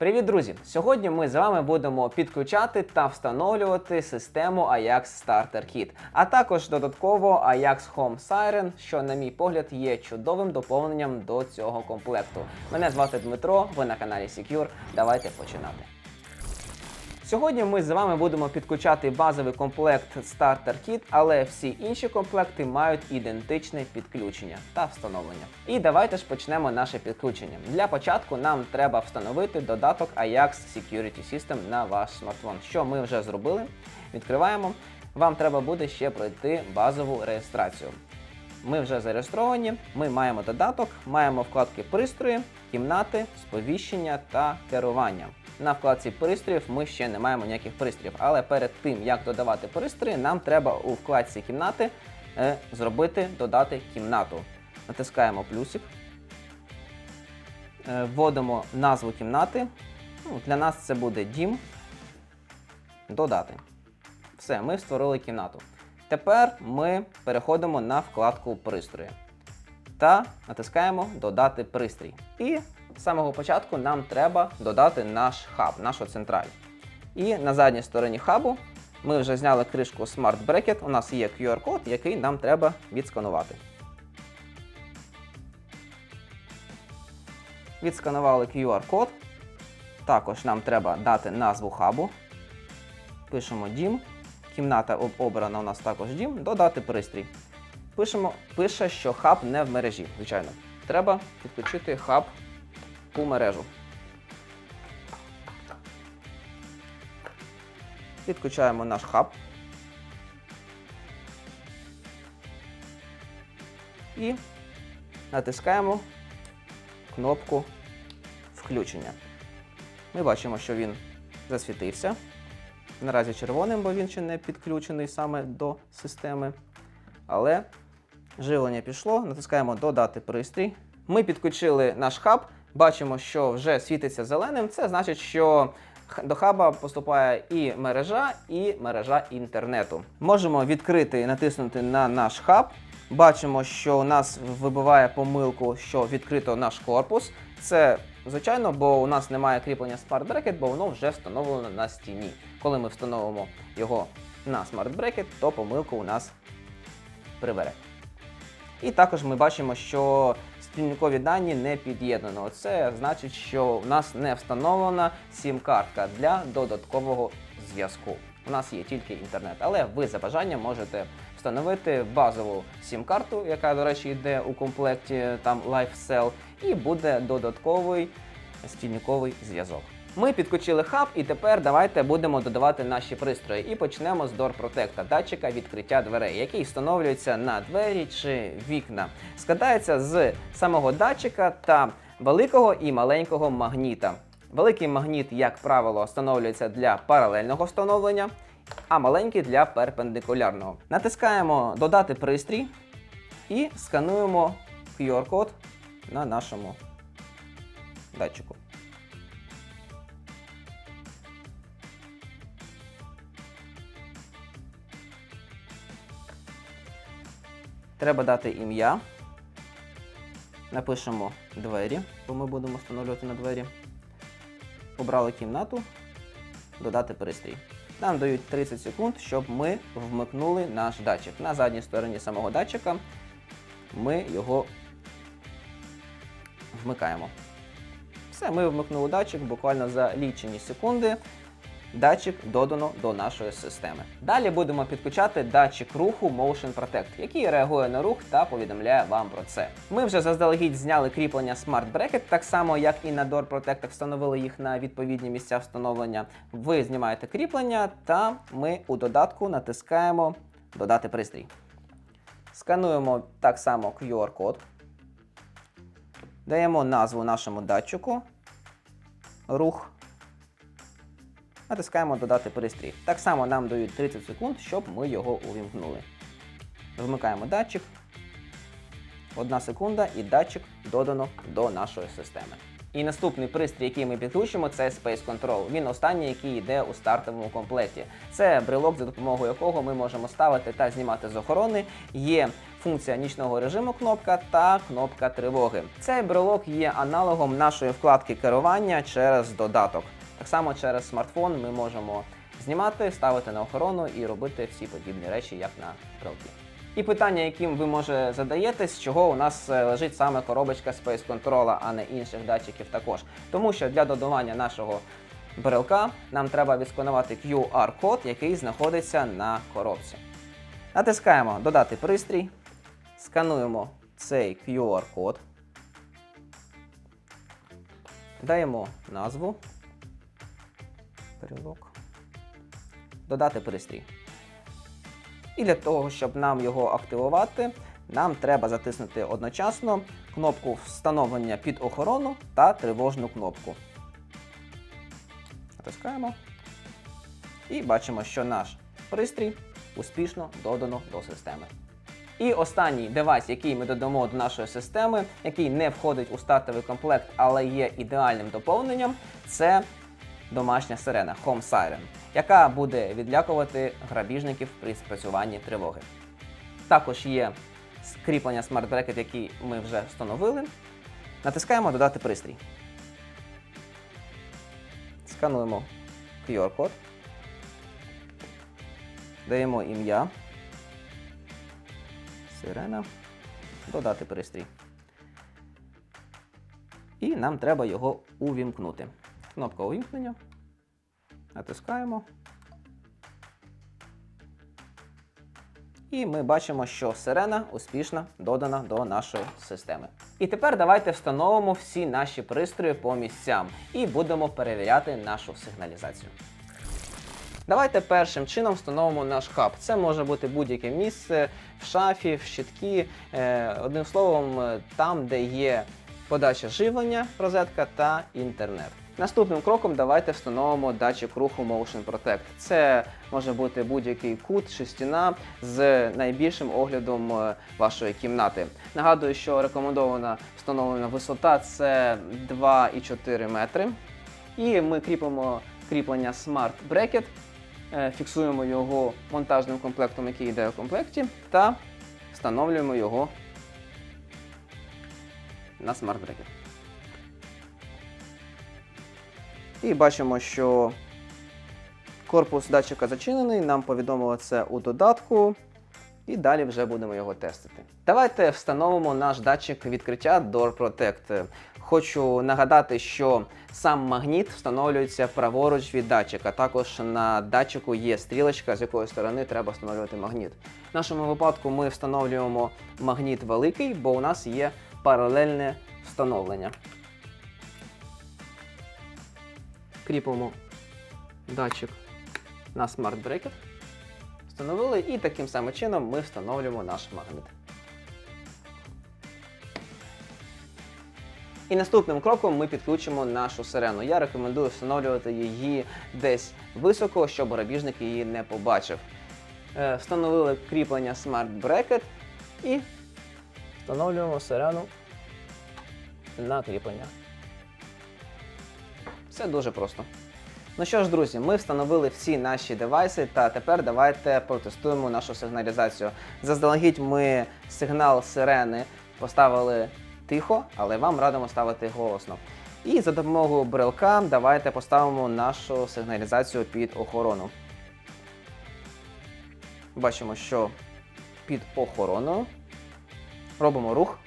Привіт, друзі! Сьогодні ми з вами будемо підключати та встановлювати систему Ajax Starter Kit, а також додатково Ajax Home Siren, що, на мій погляд, є чудовим доповненням до цього комплекту. Мене звати Дмитро, ви на каналі Secure. Давайте починати. Сьогодні ми з вами будемо підключати базовий комплект Starter Kit, але всі інші комплекти мають ідентичне підключення та встановлення. І давайте ж почнемо наше підключення. Для початку нам треба встановити додаток Ajax Security System на ваш смартфон, що ми вже зробили. Відкриваємо. Вам треба буде ще пройти базову реєстрацію. Ми вже зареєстровані, ми маємо додаток, маємо вкладки пристрої, кімнати, сповіщення та керування. На вкладці пристроїв ми ще не маємо ніяких пристроїв, але перед тим як додавати пристрої, нам треба у вкладці кімнати е, зробити додати кімнату. Натискаємо плюсик, е, вводимо назву кімнати. Ну, для нас це буде дім. Додати. Все, ми створили кімнату. Тепер ми переходимо на вкладку пристрої та натискаємо Додати пристрій. І з самого початку нам треба додати наш хаб, нашу централь. І на задній стороні хабу ми вже зняли кришку Smart Bracket. У нас є QR-код, який нам треба відсканувати. Відсканували QR-код. Також нам треба дати назву хабу. Пишемо дім. Кімната обрана у нас також дім. Додати пристрій. Пишемо, пише, що хаб не в мережі. Звичайно. Треба підключити хаб у мережу. Підключаємо наш хаб. І натискаємо кнопку включення. Ми бачимо, що він засвітився. Наразі червоним, бо він ще не підключений саме до системи. Але живлення пішло, натискаємо Додати пристрій. Ми підключили наш хаб, бачимо, що вже світиться зеленим. Це значить, що до хаба поступає і мережа, і мережа інтернету. Можемо відкрити і натиснути на наш хаб. Бачимо, що у нас вибиває помилку, що відкрито наш корпус. Це звичайно, бо у нас немає кріплення Bracket, бо воно вже встановлено на стіні. Коли ми встановимо його на Bracket, то помилку у нас прибере. І також ми бачимо, що спільникові дані не під'єднано. Це значить, що в нас не встановлена сім-картка для додаткового зв'язку. У нас є тільки інтернет, але ви за бажанням можете встановити базову сім-карту, яка, до речі, йде у комплекті там LifeCell, і буде додатковий стільниковий зв'язок. Ми підключили хаб, і тепер давайте будемо додавати наші пристрої. І почнемо з Door Protect, датчика відкриття дверей, який встановлюється на двері чи вікна. Складається з самого датчика та великого і маленького магніта. Великий магніт, як правило, встановлюється для паралельного встановлення, а маленький для перпендикулярного. Натискаємо Додати пристрій і скануємо QR-код на нашому датчику. Треба дати ім'я. Напишемо двері, бо ми будемо встановлювати на двері. Обрали кімнату, додати пристрій. Нам дають 30 секунд, щоб ми вмикнули наш датчик. На задній стороні самого датчика ми його вмикаємо. Все, ми вмикнули датчик буквально за лічені секунди. Датчик додано до нашої системи. Далі будемо підключати датчик руху Motion Protect, який реагує на рух та повідомляє вам про це. Ми вже заздалегідь зняли кріплення Smart Bracket, так само як і на Door Protect, встановили їх на відповідні місця встановлення. Ви знімаєте кріплення, та ми у додатку натискаємо Додати пристрій. Скануємо так само QR-код. Даємо назву нашому датчику. Рух. Натискаємо Додати пристрій. Так само нам дають 30 секунд, щоб ми його увімкнули. Вмикаємо датчик. Одна секунда і датчик додано до нашої системи. І наступний пристрій, який ми підключимо, це Space Control. Він останній, який йде у стартовому комплекті. Це брелок, за допомогою якого ми можемо ставити та знімати з охорони. Є функція нічного режиму кнопка та кнопка тривоги. Цей брелок є аналогом нашої вкладки керування через додаток. Так само через смартфон ми можемо знімати, ставити на охорону і робити всі подібні речі, як на брелки. І питання, яким ви може задаєтесь, чого у нас е, лежить саме коробочка Space Control, а не інших датчиків також. Тому що для додавання нашого брелка нам треба відсканувати QR-код, який знаходиться на коробці. Натискаємо Додати пристрій, скануємо цей QR-код, даємо назву. Брелок. Додати пристрій. І для того, щоб нам його активувати, нам треба затиснути одночасно кнопку встановлення під охорону та тривожну кнопку. Натискаємо. І бачимо, що наш пристрій успішно додано до системи. І останній девайс, який ми додамо до нашої системи, який не входить у стартовий комплект, але є ідеальним доповненням, це домашня сирена Home Siren, яка буде відлякувати грабіжників при спрацюванні тривоги. Також є скріплення Bracket, який ми вже встановили. Натискаємо Додати пристрій. Скануємо QR-код. Даємо ім'я. Сирена. Додати пристрій. І нам треба його увімкнути. Кнопка увімкнення. Натискаємо. І ми бачимо, що сирена успішно додана до нашої системи. І тепер давайте встановимо всі наші пристрої по місцям і будемо перевіряти нашу сигналізацію. Давайте першим чином встановимо наш хаб. Це може бути будь-яке місце в шафі, в щиткі, е, одним словом, е, там, де є подача живлення, розетка та інтернет. Наступним кроком давайте встановимо датчик руху Motion Protect. Це може бути будь-який кут чи стіна з найбільшим оглядом е, вашої кімнати. Нагадую, що рекомендована встановлена висота це 2,4 метри. І ми кріпимо кріплення Smart Bracket, е, фіксуємо його монтажним комплектом, який йде у комплекті, та встановлюємо його на Smart Bracket. І бачимо, що корпус датчика зачинений, нам повідомило це у додатку. І далі вже будемо його тестити. Давайте встановимо наш датчик відкриття Door Protect. Хочу нагадати, що сам магніт встановлюється праворуч від датчика. Також на датчику є стрілочка, з якої сторони треба встановлювати магніт. В нашому випадку ми встановлюємо магніт великий, бо у нас є паралельне встановлення. Кріпимо датчик на Bracket. Встановили і таким самим чином ми встановлюємо наш магніт. І наступним кроком ми підключимо нашу сирену. Я рекомендую встановлювати її десь високо, щоб грабіжник її не побачив. Е, Встановили кріплення Smart Bracket і встановлюємо сирену на кріплення. Все дуже просто. Ну що ж, друзі, ми встановили всі наші девайси, та тепер давайте протестуємо нашу сигналізацію. Заздалегідь ми сигнал сирени поставили тихо, але вам радимо ставити голосно. І за допомогою брелка давайте поставимо нашу сигналізацію під охорону. Бачимо, що під охороною робимо рух.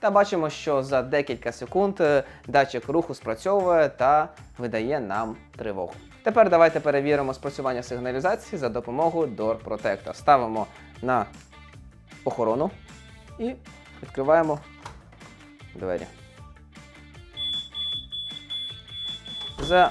Та бачимо, що за декілька секунд е, датчик руху спрацьовує та видає нам тривогу. Тепер давайте перевіримо спрацювання сигналізації за допомогою Door Protector. Ставимо на охорону і відкриваємо двері. За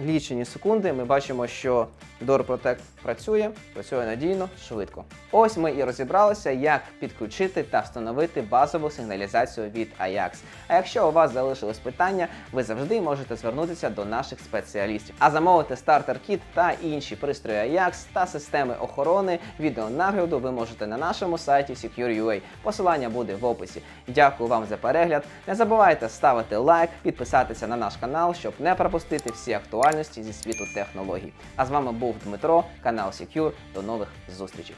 лічені секунди ми бачимо, що Door Protect працює, працює надійно, швидко. Ось ми і розібралися, як підключити та встановити базову сигналізацію від Ajax. А якщо у вас залишились питання, ви завжди можете звернутися до наших спеціалістів. А замовити стартер кіт та інші пристрої Ajax та системи охорони відеонагляду ви можете на нашому сайті Secure.ua. Посилання буде в описі. Дякую вам за перегляд. Не забувайте ставити лайк, підписатися на наш канал, щоб не пропустити всі актуальності зі світу технологій. А з вами був Дмитро, канал Secure. До нових зустрічей.